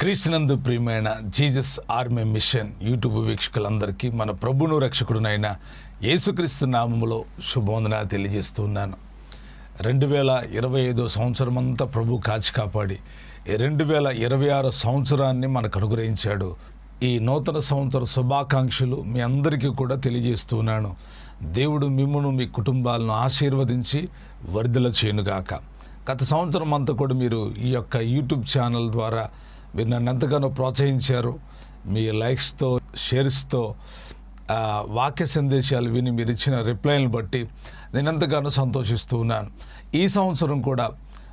క్రీస్తునందు ప్రియమైన Jesus army machine YouTube వీక్షకులందరికీ మన ప్రభును రక్షకుడునైన యేసుక్రీస్తు నామములో శుభవందనాలు తెలియజేస్తున్నాను. రెండు వేల ఇరవై ఐదో సంవత్సరం అంతా ప్రభు కాచి కాపాడి రెండు వేల ఇరవై ఆరో సంవత్సరాన్ని మనకు అనుగ్రహించాడు. ఈ నూతన సంవత్సర శుభాకాంక్షలు మీ అందరికీ కూడా తెలియజేస్తున్నాను. దేవుడు మిమ్మను మీ కుటుంబాలను ఆశీర్వదించి వరిదల చేయనుగాక గత సంవత్సరం అంతా కూడా మీరు ఈ యొక్క యూట్యూబ్ ఛానల్ ద్వారా మీరు నన్ను ఎంతగానో ప్రోత్సహించారు. మీ లైక్స్తో షేర్స్తో వాక్య సందేశాలు విని మీరు ఇచ్చిన రిప్లైలను బట్టి నేను ఎంతగానో సంతోషిస్తూ ఉన్నాను. ఈ సంవత్సరం కూడా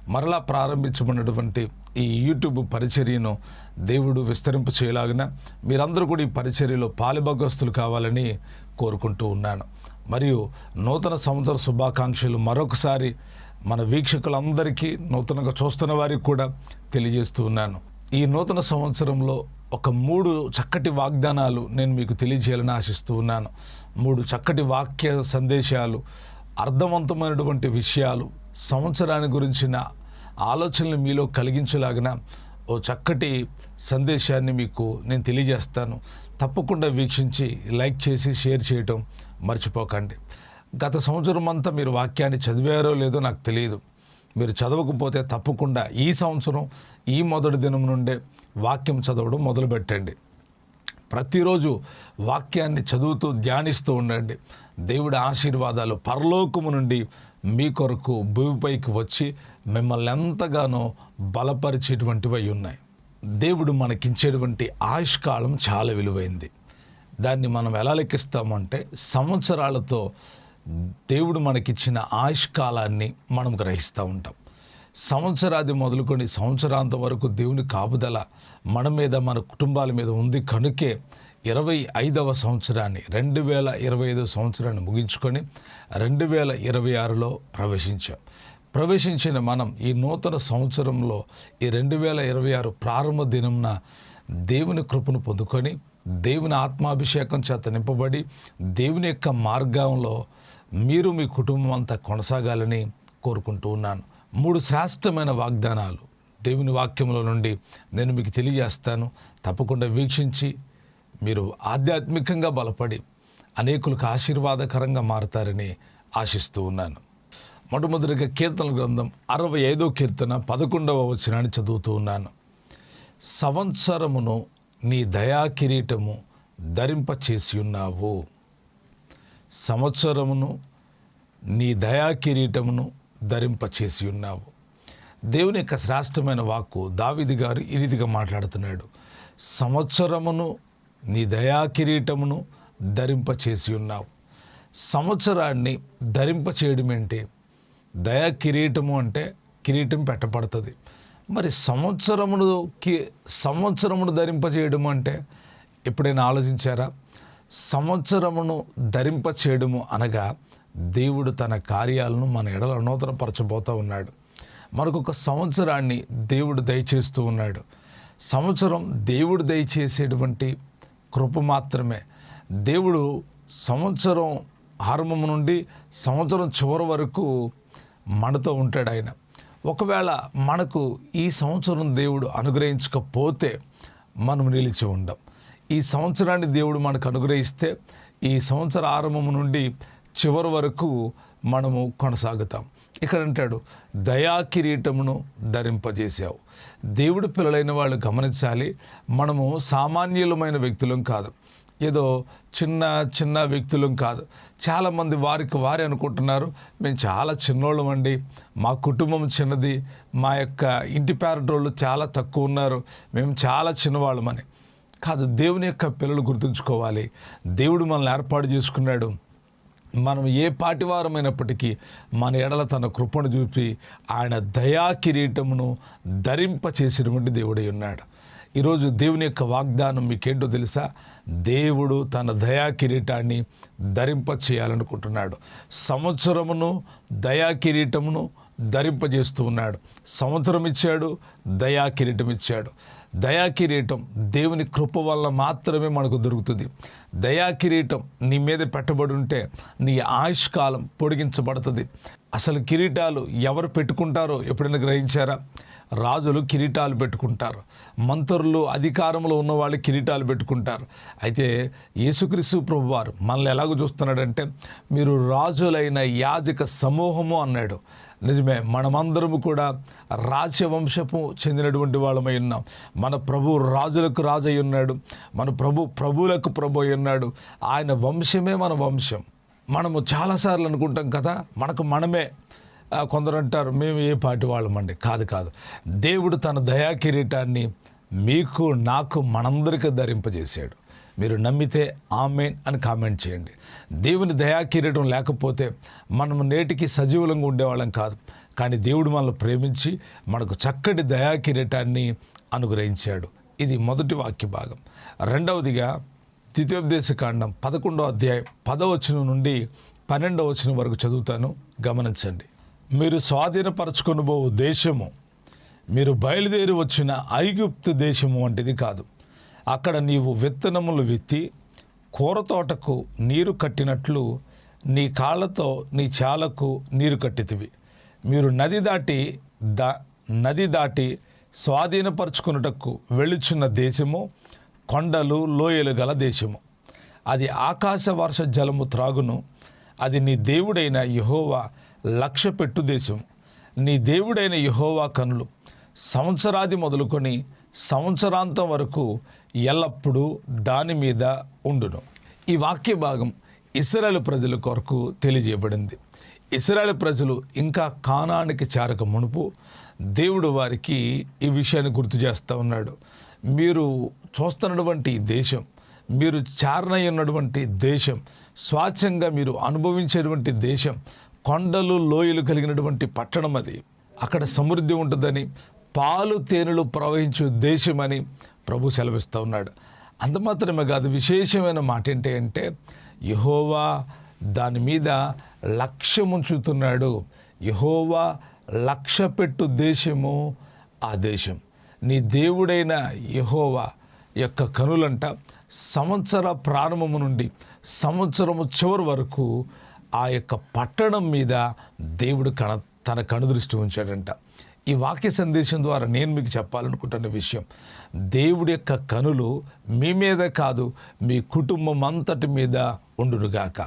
మరలా ప్రారంభించబడినటువంటి ఈ యూట్యూబ్ పరిచర్యను దేవుడు విస్తరింప చేయలాగిన మీరందరూ కూడా ఈ పరిచర్యలో పాలిభాగస్తులు కావాలని కోరుకుంటూ ఉన్నాను. మరియు నూతన సంవత్సర శుభాకాంక్షలు మరొకసారి మన వీక్షకులందరికీ నూతనంగా చూస్తున్న వారికి కూడా తెలియజేస్తూ ఉన్నాను. ఈ నూతన సంవత్సరంలో ఒక మూడు చక్కటి వాగ్దానాలు నేను మీకు తెలియజేయాలని ఆశిస్తూ ఉన్నాను. మూడు చక్కటి వాక్య సందేశాలు అర్థవంతమైనటువంటి విషయాలు సంవత్సరాన్ని గురించిన ఆలోచనలు మీలో కలిగించలాగిన ఓ చక్కటి సందేశాన్ని మీకు నేను తెలియజేస్తాను. తప్పకుండా వీక్షించి లైక్ చేసి షేర్ చేయటం మర్చిపోకండి. గత సంవత్సరం అంతా మీరు వాక్యాన్ని చదివారో లేదో నాకు తెలియదు. మీరు చదవకపోతే తప్పకుండా ఈ సంవత్సరం ఈ మొదటి దినం నుండే వాక్యం చదవడం మొదలుపెట్టండి. ప్రతిరోజు వాక్యాన్ని చదువుతూ ధ్యానిస్తూ ఉండండి. దేవుడి ఆశీర్వాదాలు పరలోకము నుండి మీ కొరకు భూమిపైకి వచ్చి మిమ్మల్ని ఎంతగానో బలపరిచేటువంటివి ఉన్నాయి. దేవుడు మనకించేటువంటి ఆయుష్కాలం చాలా విలువైంది. దాన్ని మనం ఎలా లెక్కిస్తామంటే సంవత్సరాలతో దేవుడు మనకిచ్చిన ఆయుష్కాలాన్ని మనం గ్రహిస్తూ ఉంటాం. సంవత్సరాది మొదలుకొని సంవత్సరాంతం వరకు దేవుని కాపుదల మన మీద మన కుటుంబాల మీద ఉంది కనుకే ఇరవై ఐదవ సంవత్సరాన్ని రెండు వేల ఇరవై ఐదవ సంవత్సరాన్ని ముగించుకొని రెండు వేల ఇరవై ఆరులో ప్రవేశించాం. ప్రవేశించిన మనం ఈ నూతన సంవత్సరంలో ఈ రెండు వేల ఇరవై ఆరు ప్రారంభ దినంన దేవుని కృపను పొందుకొని దేవుని ఆత్మాభిషేకం చేత నింపబడి దేవుని యొక్క మార్గంలో మీరు మీ కుటుంబం అంతా కొనసాగాలని కోరుకుంటూ ఉన్నాను. మూడు శ్రేష్టమైన వాగ్దానాలు. దేవుని వాక్యంలో నుండి నేను మీకు తెలియజేస్తాను. తప్పకుండా వీక్షించి మీరు ఆధ్యాత్మికంగా బలపడి అనేకులకు ఆశీర్వాదకరంగా మారతారని ఆశిస్తూ ఉన్నాను. మొట్టమొదటిగా కీర్తన గ్రంథం అరవై ఐదో కీర్తన పదకొండవ వచనాన్ని చదువుతూ ఉన్నాను. సంవత్సరమును నీ దయా కిరీటము ధరింప చేసి ఉన్నావు. సంవత్సరమును నీ దయా కిరీటమును ధరింపచేసి ఉన్నావు. దేవుని యొక్క శ్రేష్టమైన వాక్కు దావిది గారు ఈ రీతిగా మాట్లాడుతున్నాడు. సంవత్సరమును నీ దయా కిరీటమును ధరింపచేసి ఉన్నావు. సంవత్సరాన్ని ధరింపచేయడం ఏంటి దయా కిరీటము అంటే కిరీటం పెట్టబడుతుంది. మరి సంవత్సరమును కి సంవత్సరమును ధరింపచేయడం అంటే ఎప్పుడైనా ఆలోచించారా? సంవత్సరమును ధరింప చేయడము అనగా దేవుడు తన కార్యాలను మన ఎడల నూతనపరచబోతూ ఉన్నాడు. మనకొక సంవత్సరాన్ని దేవుడు దయచేస్తూ ఉన్నాడు. సంవత్సరం దేవుడు దయచేసేటువంటి కృప మాత్రమే. దేవుడు సంవత్సరం ఆరంభం నుండి సంవత్సరం చివరి వరకు మనతో ఉంటాడు ఆయన. ఒకవేళ మనకు ఈ సంవత్సరం దేవుడు అనుగ్రహించకపోతే మనం నిలిచి ఉండం. ఈ సంవత్సరాన్ని దేవుడు మనకు అనుగ్రహిస్తే ఈ సంవత్సర ఆరంభం నుండి చివరి వరకు మనము కొనసాగుతాం. ఇక్కడ అంటాడు దయా కిరీటమును ధరింపజేశావు. దేవుడు పిల్లలైన వాళ్ళు గమనించాలి మనము సామాన్యులమైన వ్యక్తులం కాదు. ఏదో చిన్న చిన్న వ్యక్తులం కాదు. చాలామంది వారికి వారే అనుకుంటున్నారు మేము చాలా చిన్నోళ్ళం అండి మా కుటుంబం చిన్నది మా యొక్క ఇంటి పేరటోళ్ళు చాలా తక్కువ ఉన్నారు మేము చాలా చిన్నవాళ్ళమని. కాదు దేవుని యొక్క పిల్లలు గుర్తుంచుకోవాలి. దేవుడు మనల్ని ఏర్పాటు చేసుకున్నాడు. మనం ఏ పాటివారమైనప్పటికీ మన ఎడల తన కృపను చూపి ఆయన దయా కిరీటమును ధరింప చేసినటువంటి దేవుడై ఉన్నాడు. ఈరోజు దేవుని యొక్క వాగ్దానం మీకేంటో తెలుసా? దేవుడు తన దయా కిరీటాన్ని ధరింప చేయాలనుకుంటున్నాడు సంవత్సరమును దయా కిరీటమును ధరింపజేస్తూ ఉన్నాడు. సంవత్సరం ఇచ్చాడు దయా కిరీటం ఇచ్చాడు దయా కిరీటం దేవుని కృప వల్ల మాత్రమే మనకు దొరుకుతుంది. దయా కిరీటం నీ మీద పెట్టబడి ఉంటే నీ ఆయుష్కాలం పొడిగించబడుతుంది. అసలు కిరీటాలు ఎవరు పెట్టుకుంటారో ఎప్పుడైనా గ్రహించారా? రాజులు కిరీటాలు పెట్టుకుంటారు. మంత్రులు అధికారంలో ఉన్న వాళ్ళు కిరీటాలు పెట్టుకుంటారు. అయితే యేసుక్రీస్తు ప్రభు వారు మనల్ని ఎలాగో చూస్తున్నాడంటే మీరు రాజులైన యాజక సమూహము అన్నాడు. నిజమే మనమందరము కూడా రాజ్యవంశపు చెందినటువంటి వాళ్ళమై ఉన్నాం. మన ప్రభు రాజులకు రాజు అయి ఉన్నాడు. మన ప్రభు ప్రభువులకు ప్రభు అయి ఉన్నాడు. ఆయన వంశమే మన వంశం. మనము చాలాసార్లు అనుకుంటాం కదా మనకు మనమే కొందరు అంటారు మేము ఏ పాటి వాళ్ళమండి? కాదు కాదు. దేవుడు తన దయా కిరీటాన్ని మీకు నాకు మనందరికీ ధరింపజేశాడు. మీరు నమ్మితే ఆమెన్ అని కామెంట్ చేయండి. దేవుని దయా కిరీటం లేకపోతే మనం నేటికి సజీవులంగా ఉండేవాళ్ళం కాదు. కానీ దేవుడు మనల్ని ప్రేమించి మనకు చక్కటి దయా కిరీటాన్ని అనుగ్రహించాడు. ఇది మొదటి వాక్య భాగం రెండవదిగా ద్వితీయోపదేశ కాండం పదకొండో అధ్యాయం పదవచనం నుండి పన్నెండవ వచనం వరకు చదువుతాను. గమనించండి. మీరు స్వాధీనపరచుకొనబో దేశము మీరు బయలుదేరి వచ్చిన ఐగుప్తు దేశము వంటిది కాదు. అక్కడ నీవు విత్తనములు విత్తి కూర తోటకు నీరు కట్టినట్లు నీ కాళ్ళతో నీ చాలకు నీరు కట్టితివి. మీరు నది దాటి దా నది దాటి స్వాధీనపరచుకున్నటకు వెళుచున్న దేశము కొండలు లోయలు గల దేశము. అది ఆకాశ వర్ష జలము త్రాగును. అది నీ దేవుడైన యహోవా లక్ష్య పెట్టు దేశం నీ దేవుడైన యహోవా కనులు. సంవత్సరాది మొదలుకొని సంవత్సరాంతం వరకు ఎల్లప్పుడూ దాని మీద ఉండును. ఈ వాక్య భాగం ఇస్రాయల్ ప్రజల కొరకు తెలియజేయబడింది. ఇస్రాయల్ ప్రజలు ఇంకా కానానికి చేరక మునుపు దేవుడు వారికి ఈ విషయాన్ని గుర్తు చేస్తూ ఉన్నాడు. మీరు చూస్తున్నటువంటి దేశం మీరు చారణయ్య ఉన్నటువంటి దేశం స్వాచ్ఛంగా మీరు అనుభవించేటువంటి దేశం కొండలు లోయలు కలిగినటువంటి పట్టణం అది. అక్కడ సమృద్ధి ఉంటుందని పాలు తేనెలు ప్రవహించే దేశమని ప్రభు సెలవిస్తూ ఉన్నాడు. అంత మాత్రమే కాదు విశేషమైన మాట ఏంటి అంటే యహోవా దాని మీద లక్ష్యం ఉంచుతున్నాడు. యహోవా లక్ష్య పెట్టు దేశము ఆ దేశం. నీ దేవుడైన యహోవా యొక్క కనులంట సంవత్సర ప్రారంభము నుండి సంవత్సరము చివరి వరకు ఆ యొక్క పట్టణం మీద దేవుడు కణ తన కనుదృష్టి ఉంచాడంట. ఈ వాక్య సందేశం ద్వారా నేను మీకు చెప్పాలనుకుంటున్న విషయం దేవుడి యొక్క కనులు మీ మీద కాదు మీ కుటుంబం అంతటి మీద ఉండునుగాక.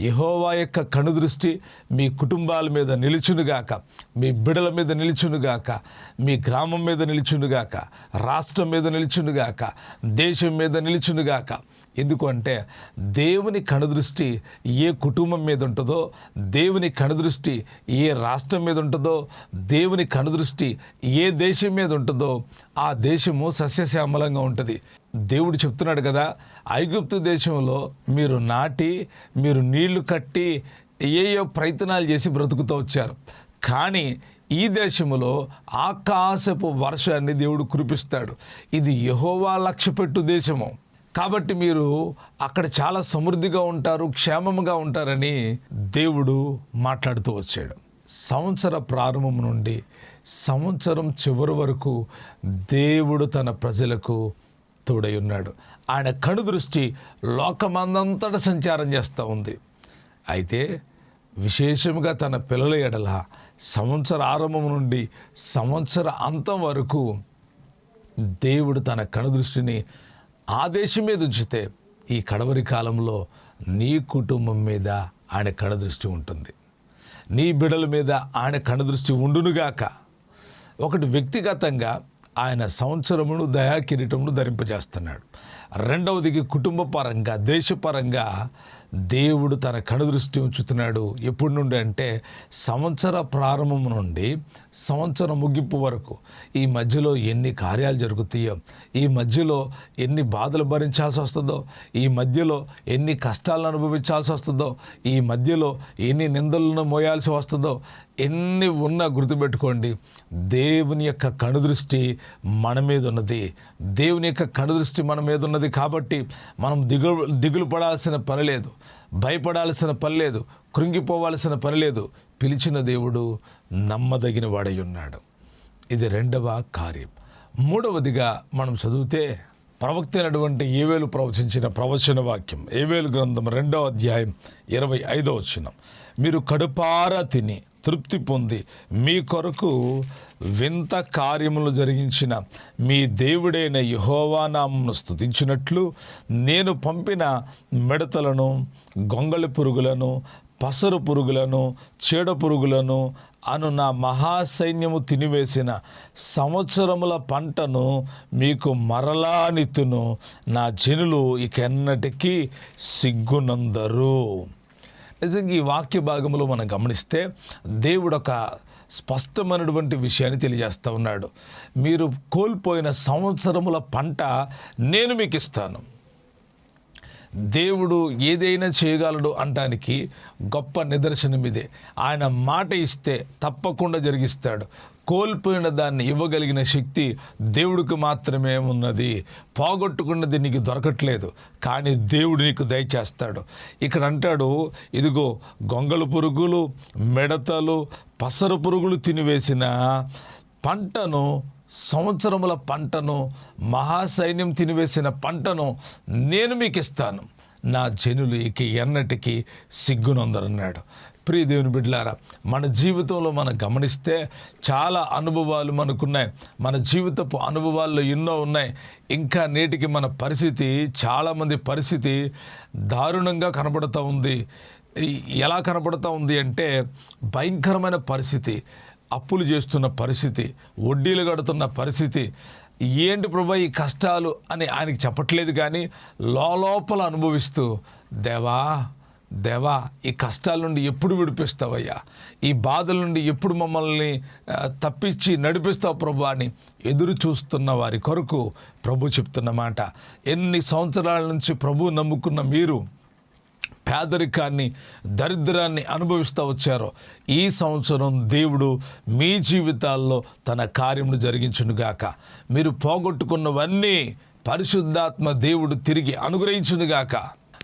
యహోవా యొక్క కనుదృష్టి మీ కుటుంబాల మీద నిలుచునుగాక మీ బిడల మీద నిలుచునుగాక మీ గ్రామం మీద నిలుచునుగాక రాష్ట్రం మీద నిలుచునుగాక దేశం మీద నిలుచునుగాక ఎందుకంటే దేవుని కనుదృష్టి ఏ కుటుంబం మీద ఉంటుందో దేవుని కనుదృష్టి ఏ రాష్ట్రం మీద ఉంటుందో దేవుని కనుదృష్టి ఏ దేశం మీద ఉంటుందో ఆ దేశము సస్యశ్యామలంగా ఉంటుంది. దేవుడు చెప్తున్నాడు కదా ఐగుప్తు దేశంలో మీరు నాటి మీరు నీళ్ళు కట్టి ఏయో ప్రయత్నాలు చేసి బ్రతుకుతూ వచ్చారు. కానీ ఈ దేశంలో ఆకాశపు వర్షాన్ని దేవుడు కురిపిస్తాడు. ఇది యహోవా లక్ష్యపెట్టు దేశము. కాబట్టి మీరు అక్కడ చాలా సమృద్ధిగా ఉంటారు క్షేమంగా ఉంటారని దేవుడు మాట్లాడుతూ వచ్చాడు. సంవత్సర ప్రారంభం నుండి సంవత్సరం చివరి వరకు దేవుడు తన ప్రజలకు తోడై ఉన్నాడు. ఆయన కణు దృష్టి లోకమందంతట సంచారం చేస్తూ ఉంది. అయితే విశేషంగా తన పిల్లల ఎడల సంవత్సర ఆరంభం నుండి సంవత్సర అంతం వరకు దేవుడు తన కనుదృష్టిని ఆ దేశం మీద ఉంచితే ఈ కడవరి కాలంలో నీ కుటుంబం మీద ఆయన కనుదృష్టి ఉంటుంది. నీ బిడల మీద ఆయన కనుదృష్టి ఉండునుగాక. ఒకటి వ్యక్తిగతంగా ఆయన సంవత్సరమును దయా కిరీటమును ధరింపజేస్తున్నాడు. రెండవదికి కుటుంబ పరంగా దేశపరంగా దేవుడు తన కనుదృష్టి ఉంచుతున్నాడు. ఎప్పటి నుండి అంటే సంవత్సర ప్రారంభం నుండి సంవత్సరం ముగింపు వరకు ఈ మధ్యలో ఎన్ని కార్యాలు జరుగుతాయో ఈ మధ్యలో ఎన్ని బాధలు భరించాల్సి వస్తుందో ఈ మధ్యలో ఎన్ని కష్టాలను అనుభవించాల్సి వస్తుందో ఈ మధ్యలో ఎన్ని నిందలను మోయాల్సి వస్తుందో ఎన్ని ఉన్నా గుర్తుపెట్టుకోండి దేవుని యొక్క కనుదృష్టి మన మీద ఉన్నది. దేవుని యొక్క కనుదృష్టి మన మీద ఉన్నది కాబట్టి మనం దిగులు దిగులు పడాల్సిన పని లేదు భయపడాల్సిన పని లేదు కృంగిపోవాల్సిన పని లేదు. పిలిచిన దేవుడు నమ్మదగిన వాడై ఉన్నాడు. ఇది రెండవ కార్యం. మూడవదిగా మనం చదివితే ప్రవక్త అయినటువంటి ఏవేలు ప్రవచించిన ప్రవచన వాక్యం ఏవేలు గ్రంథం రెండవ అధ్యాయం ఇరవై ఐదో వచ్చినం మీరు కడుపారా తిని తృప్తి పొంది మీ కొరకు వింత కార్యములు జరిగించిన మీ దేవుడైన యహోవానామును స్తుతించినట్లు నేను పంపిన మిడతలను గొంగళి పురుగులను పసరు పురుగులను చీడ పురుగులను అను నా మహాసైన్యము తినివేసిన సంవత్సరముల పంటను మీకు మరలా నిత్తును నా జనులు ఇకెన్నటికీ సిగ్గునందరు. నిజంగా ఈ వాక్య భాగంలో మనం గమనిస్తే దేవుడు ఒక స్పష్టమైనటువంటి విషయాన్ని తెలియజేస్తూ ఉన్నాడు. మీరు కోల్పోయిన సంవత్సరముల పంట నేను మీకు ఇస్తాను. దేవుడు ఏదైనా చేయగలడు అనటానికి గొప్ప నిదర్శనం ఇదే. ఆయన మాట ఇస్తే తప్పకుండా జరిగిస్తాడు. కోల్పోయిన దాన్ని ఇవ్వగలిగిన శక్తి దేవుడికి మాత్రమే ఉన్నది. పోగొట్టుకున్నది నీకు దొరకట్లేదు కానీ దేవుడు నీకు దయచేస్తాడు. ఇక్కడ అంటాడు ఇదిగో గొంగళ పురుగులు మిడతలు పసరు పురుగులు తినివేసిన పంటను సంవత్సరముల పంటను మహాసైన్యం తినివేసిన పంటను నేను మీకు ఇస్తాను. నా జనులు ఇక ఎన్నటికీ సిగ్గునందరన్నాడు. ప్రియ దేవుని బిడ్డలారా మన జీవితంలో మనం గమనిస్తే చాలా అనుభవాలు మనకున్నాయి. మన జీవితపు అనుభవాల్లో ఎన్నో ఉన్నాయి. ఇంకా నేటికి మన పరిస్థితి చాలామంది పరిస్థితి దారుణంగా కనబడుతూ ఉంది. ఎలా కనబడుతూ ఉంది అంటే భయంకరమైన పరిస్థితి అప్పులు చేస్తున్న పరిస్థితి వడ్డీలు కడుతున్న పరిస్థితి. ఏంటి ప్రభా ఈ కష్టాలు అని ఆయనకి చెప్పట్లేదు కానీ లోపల అనుభవిస్తూ దేవా దేవా ఈ కష్టాల నుండి ఎప్పుడు విడిపిస్తావయ్యా? ఈ బాధల నుండి ఎప్పుడు మమ్మల్ని తప్పించి నడిపిస్తావు ప్రభు అని ఎదురు చూస్తున్న వారి కొరకు ప్రభు చెప్తున్న మాట. ఎన్ని సంవత్సరాల నుంచి ప్రభు నమ్ముకున్న మీరు పేదరికాన్ని దరిద్రాన్ని అనుభవిస్తూ వచ్చారో ఈ సంవత్సరం దేవుడు మీ జీవితాల్లో తన కార్యమును జరిగించునుగాక. మీరు పోగొట్టుకున్నవన్నీ పరిశుద్ధాత్మ దేవుడు తిరిగి అనుగ్రహించునుగాక.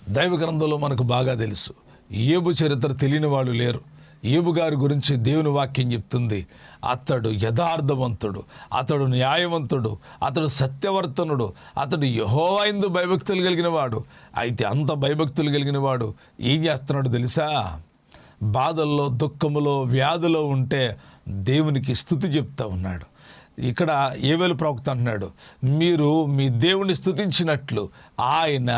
దైవ గ్రంథంలో మనకు బాగా తెలుసు. ఏబు చరిత్ర తెలియని వాళ్ళు లేరు. ఏబు గారి గురించి దేవుని వాక్యం చెప్తుంది. అతడు యథార్థవంతుడు అతడు న్యాయవంతుడు అతడు సత్యవర్తనుడు అతడు యహోవైందు భయభక్తులు కలిగిన వాడు. అయితే అంత భయభక్తులు కలిగిన వాడు ఏం చేస్తున్నాడు తెలుసా? బాధల్లో దుఃఖములో వ్యాధిలో ఉంటే దేవునికి స్థుతి చెప్తా ఉన్నాడు. ఇక్కడ ఏవేలు ప్రవక్త అంటున్నాడు మీరు మీ దేవుని స్థుతించినట్లు ఆయన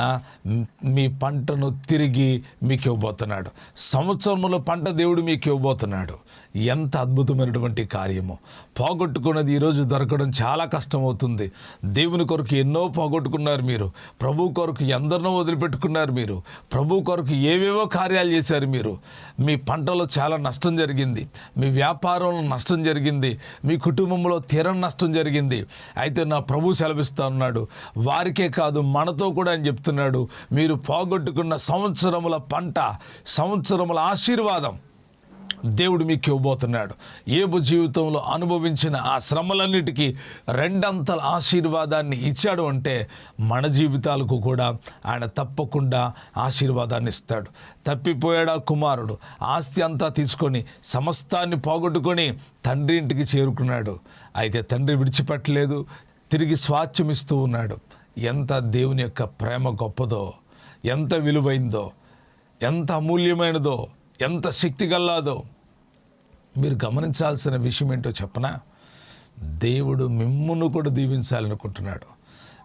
మీ పంటను తిరిగి మీకు ఇవ్వబోతున్నాడు సంవత్సరములో పంట దేవుడు మీకు ఇవ్వబోతున్నాడు ఎంత అద్భుతమైనటువంటి కార్యము. పోగొట్టుకున్నది ఈరోజు దొరకడం చాలా కష్టమవుతుంది. దేవుని కొరకు ఎన్నో పోగొట్టుకున్నారు మీరు. ప్రభు కొరకు ఎందరినో వదిలిపెట్టుకున్నారు మీరు. ప్రభు కొరకు ఏవేవో కార్యాలు చేశారు మీరు. మీ పంటలో చాలా నష్టం జరిగింది. మీ వ్యాపారంలో నష్టం జరిగింది. మీ కుటుంబంలో తీరం నష్టం జరిగింది. అయితే నా ప్రభు సెలవిస్తా ఉన్నాడు. వారికే కాదు మనతో కూడా అని చెప్తున్నాడు. మీరు పోగొట్టుకున్న సంవత్సరముల పంట సంవత్సరముల ఆశీర్వాదం. దేవుడు మీకు ఇవ్వబోతున్నాడు. ఏబు జీవితంలో అనుభవించిన ఆ శ్రమలన్నిటికీ రెండంతల ఆశీర్వాదాన్ని ఇచ్చాడు అంటే మన జీవితాలకు కూడా ఆయన తప్పకుండా ఆశీర్వాదాన్ని ఇస్తాడు. తప్పిపోయాడా కుమారుడు? ఆస్తి అంతా తీసుకొని సమస్తాన్ని పోగొట్టుకొని తండ్రి ఇంటికి చేరుకున్నాడు. అయితే తండ్రి విడిచిపెట్టలేదు తిరిగి స్వాచ్ఛమిస్తూ ఉన్నాడు. ఎంత దేవుని యొక్క ప్రేమ గొప్పదో ఎంత విలువైందో ఎంత అమూల్యమైనదో ఎంత శక్తి గల్లాదో. మీరు గమనించాల్సిన విషయం ఏంటో చెప్పనా? దేవుడు మిమ్మును కూడా దీవించాలనుకుంటున్నాడు.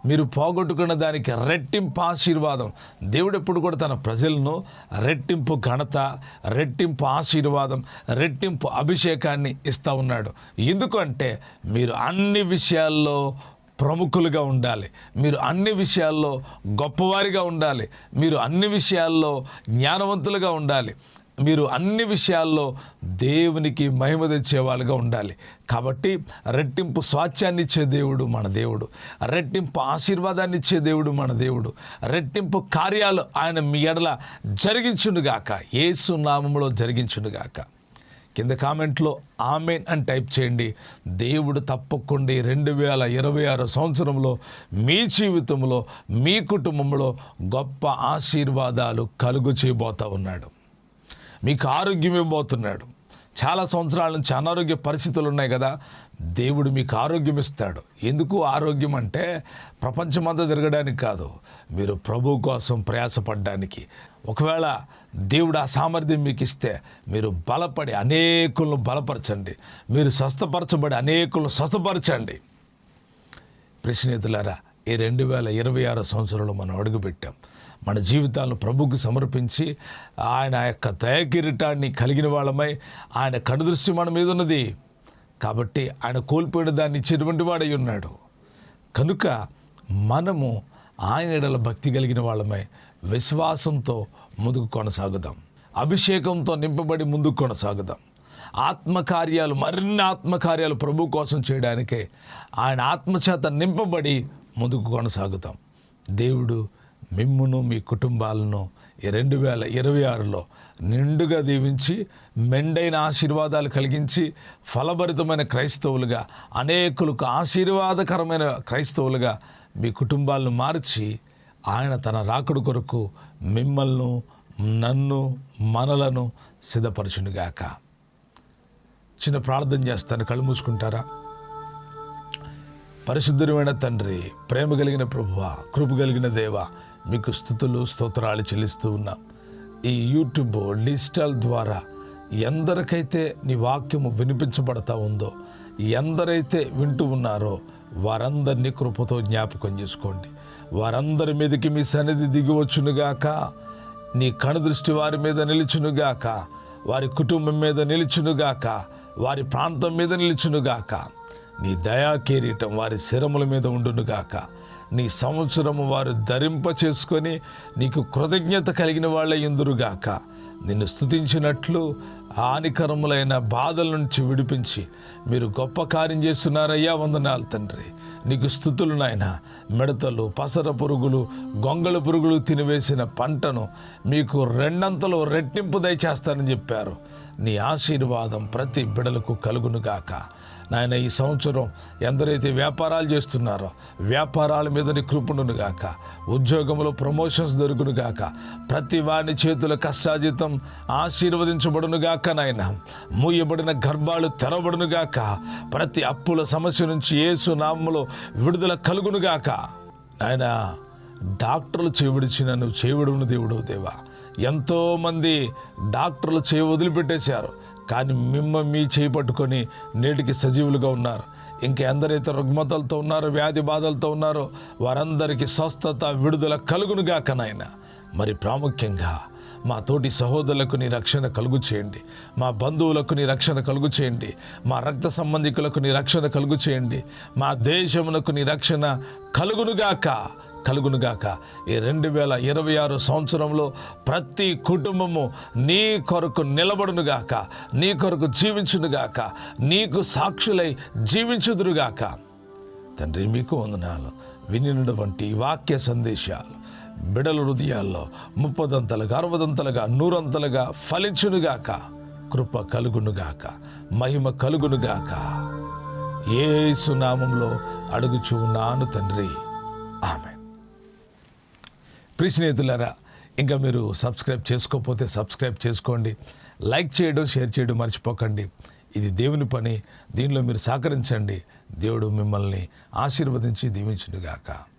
మీరు పోగొట్టుకున్న దానికి రెట్టింపు ఆశీర్వాదం. దేవుడు ఎప్పుడు కూడా తన ప్రజలను రెట్టింపు ఘనత రెట్టింపు ఆశీర్వాదం రెట్టింపు అభిషేకాన్ని ఇస్తూ ఉన్నాడు. ఎందుకంటే మీరు అన్ని విషయాల్లో ప్రముఖులుగా ఉండాలి. మీరు అన్ని విషయాల్లో గొప్పవారిగా ఉండాలి. మీరు అన్ని విషయాల్లో జ్ఞానవంతులుగా ఉండాలి. మీరు అన్ని విషయాల్లో దేవునికి మహిమ తెచ్చేవాళ్ళుగా ఉండాలి. కాబట్టి రెట్టింపు స్వాచ్యాన్ని ఇచ్చే దేవుడు మన దేవుడు. రెట్టింపు ఆశీర్వాదాన్ని ఇచ్చే దేవుడు మన దేవుడు. రెట్టింపు కార్యాలు ఆయన మీ ఎడల జరిగించునుగాక. ఏసు నామములో జరిగించునుగాక. కింద కామెంట్లో ఆమెన్ అని టైప్ చేయండి. దేవుడు తప్పకుండా రెండు వేల ఇరవై ఆరు సంవత్సరంలో మీ జీవితంలో మీ కుటుంబంలో గొప్ప ఆశీర్వాదాలు కలుగు చేయబోతా ఉన్నాడు. మీకు ఆరోగ్యం ఇవ్వబోతున్నాడు. చాలా సంవత్సరాల నుంచి అనారోగ్య పరిస్థితులు ఉన్నాయి కదా దేవుడు మీకు ఆరోగ్యం ఇస్తాడు. ఎందుకు ఆరోగ్యం అంటే ప్రపంచమంతా తిరగడానికి కాదు మీరు ప్రభు కోసం ప్రయాసపడడానికి. ఒకవేళ దేవుడు ఆ సామర్థ్యం మీకు ఇస్తే మీరు బలపడి అనేకులను బలపరచండి. మీరు స్వస్థపరచబడి అనేకులను స్వస్థపరచండి. ప్రశ్నేతులారా ఈ రెండు వేల ఇరవై ఆరు సంవత్సరంలో మనం అడుగుపెట్టాం. మన జీవితాలను ప్రభుకు సమర్పించి ఆయన యొక్క దయకిరీటాన్ని కలిగిన వాళ్ళమై ఆయన కనుదృష్టి మన మీద ఉన్నది. కాబట్టి ఆయన కోల్పోయిన దాన్ని ఇచ్చేటువంటి వాడై ఉన్నాడు. కనుక మనము ఆయన ఎడల భక్తి కలిగిన వాళ్ళమై విశ్వాసంతో ముందుకు కొనసాగుదాం. అభిషేకంతో నింపబడి ముందుకు కొనసాగుదాం. ఆత్మకార్యాలు మరిన్ని ఆత్మకార్యాలు ప్రభు కోసం చేయడానికే ఆయన ఆత్మచేత నింపబడి ముందుకు కొనసాగుతాం. దేవుడు మిమ్మును మీ కుటుంబాలను రెండు వేల ఇరవై ఆరులో నిండుగా దీవించి మెండైన ఆశీర్వాదాలు కలిగించి ఫలభరితమైన క్రైస్తవులుగా అనేకులకు ఆశీర్వాదకరమైన క్రైస్తవులుగా మీ కుటుంబాలను మార్చి ఆయన తన రాకడు కొరకు మిమ్మల్ని నన్ను మనలను సిద్ధపరచునుగాక. చిన్న ప్రార్థన చేస్తాను. కళ్ళు మూసుకుంటారా? పరిశుద్ధమైన తండ్రి ప్రేమ కలిగిన ప్రభువ కృప కలిగిన దేవ మీకు స్థుతులు స్తోత్రాలు చెల్లిస్తూ ఉన్నాం. ఈ యూట్యూబ్ డిజిటల్ ద్వారా ఎందరికైతే నీ వాక్యము వినిపించబడతా ఉందో ఎందరైతే వింటూ ఉన్నారో వారందరినీ కృపతో జ్ఞాపకం చేసుకోండి. వారందరి మీదకి మీ సన్నిధి దిగివచ్చునుగాక నీ కనుదృష్టి వారి మీద నిలిచునుగాక వారి కుటుంబం మీద నిలిచునుగాక వారి ప్రాంతం మీద నిలుచునుగాక నీ దయా కిరీటం వారి శిరముల మీద ఉండునుగాక నీ సంవత్సరము వారు ధరింప చేసుకొని నీకు కృతజ్ఞత కలిగిన వాళ్ళ ఎందురుగాక నిన్ను స్థుతించినట్లు హానికరములైన బాధల నుంచి విడిపించి మీరు గొప్ప కార్యం చేస్తున్నారయ్యా వందనాలు తండ్రి. నీకు స్థుతులు నాయన. మిడతలు పసర పురుగులు గొంగళ పురుగులు తినివేసిన పంటను మీకు రెండంతలు రెట్టింపు దయచేస్తానని చెప్పారు. నీ ఆశీర్వాదం ప్రతి బిడలకు కలుగునుగాక నాయన ఈ సంవత్సరం ఎందరైతే వ్యాపారాలు చేస్తున్నారో వ్యాపారాల మీద నీ కృపణును గాక ఉద్యోగంలో ప్రమోషన్స్ దొరుకును గాక ప్రతి వారి చేతుల కష్టాజితం ఆశీర్వదించబడును గాక నాయన. మూయబడిన గర్భాలు తెరబడును గాక ప్రతి అప్పుల సమస్య నుంచి ఏసు నామములో విడుదల కలుగును గాక. నాయన డాక్టర్లు చేవిడిచి నన్ను చేవిడును దేవుడు దేవా. ఎంతోమంది డాక్టర్లు చేయి వదిలిపెట్టేశారు. కానీ మిమ్మ మీ చేయి పట్టుకొని నేటికి సజీవులుగా ఉన్నారు. ఇంకా ఎందరైతే రుగ్మతలతో ఉన్నారో వ్యాధి బాధలతో ఉన్నారో. వారందరికీ స్వస్థత విడుదల కలుగునుగాక నాయన. మరి ప్రాముఖ్యంగా మా తోటి సహోదరులకు నీ రక్షణ కలుగు చేయండి. మా బంధువులకు నీ రక్షణ కలుగు చేయండి. మా రక్త సంబంధికులకు నీ రక్షణ కలుగు చేయండి. మా దేశమునకు నీ రక్షణ కలుగునుగాక కలుగునుగాక. ఈ రెండు వేల ఇరవై ఆరు సంవత్సరంలో ప్రతి కుటుంబము నీ కొరకు నిలబడునుగాక. నీ కొరకు జీవించునుగాక. నీకు సాక్షులై జీవించుదురుగాక. తండ్రి మీకు వందనాలు. వినినటువంటి వాక్య సందేశాలు బిడల హృదయాల్లో ముప్పదంతలుగా అరవదంతలుగా నూరంతలుగా ఫలించునుగాక. కృప కలుగునుగాక. మహిమ కలుగునుగాక. ఏ సునామంలో అడుగుచూ నాను తండ్రి. ఆమె ప్రియ స్నేహితులారా ఇంకా మీరు సబ్స్క్రైబ్ చేసుకోకపోతే సబ్స్క్రైబ్ చేసుకోండి. లైక్ చేయడం షేర్ చేయడం మర్చిపోకండి. ఇది దేవుని పని. దీనిలో మీరు సహకరించండి. దేవుడు మిమ్మల్ని ఆశీర్వదించి దీవించునుగాక.